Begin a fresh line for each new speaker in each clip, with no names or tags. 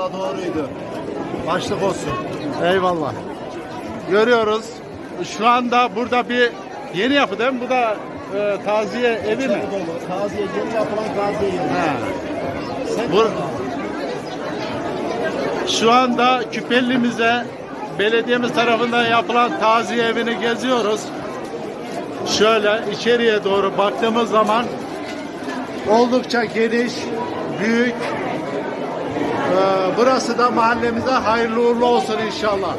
da doğruydu. Başlık olsun.
Eyvallah. Görüyoruz. Şu anda burada bir yeni yapı değil mi? Bu da e, taziye evi mi?
Taziye yeni yapılan taziye yeri.
Ha.
Sen
Bu, şu anda Küpelli'mize belediyemiz tarafından yapılan taziye evini geziyoruz. Şöyle içeriye doğru baktığımız zaman oldukça geniş, büyük. Ee, burası da mahallemize hayırlı uğurlu olsun inşallah.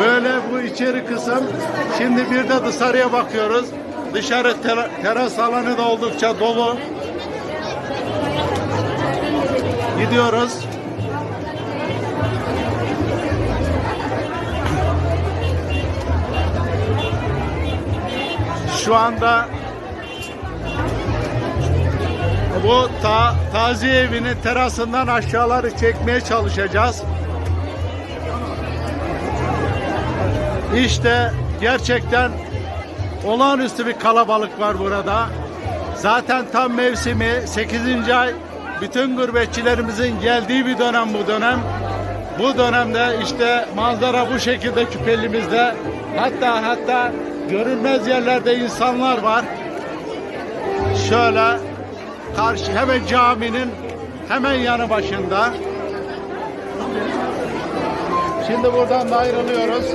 Böyle bu içeri kısım. Şimdi bir de dışarıya bakıyoruz. Dışarı ter- teras alanı da oldukça dolu. Gidiyoruz. Şu anda bu ta, taziye evinin terasından aşağıları çekmeye çalışacağız. İşte gerçekten olağanüstü bir kalabalık var burada. Zaten tam mevsimi 8. ay bütün gurbetçilerimizin geldiği bir dönem bu dönem. Bu dönemde işte manzara bu şekilde küpelimizde. Hatta hatta görünmez yerlerde insanlar var. Şöyle karşı hemen caminin hemen yanı başında. Şimdi buradan da ayrılıyoruz.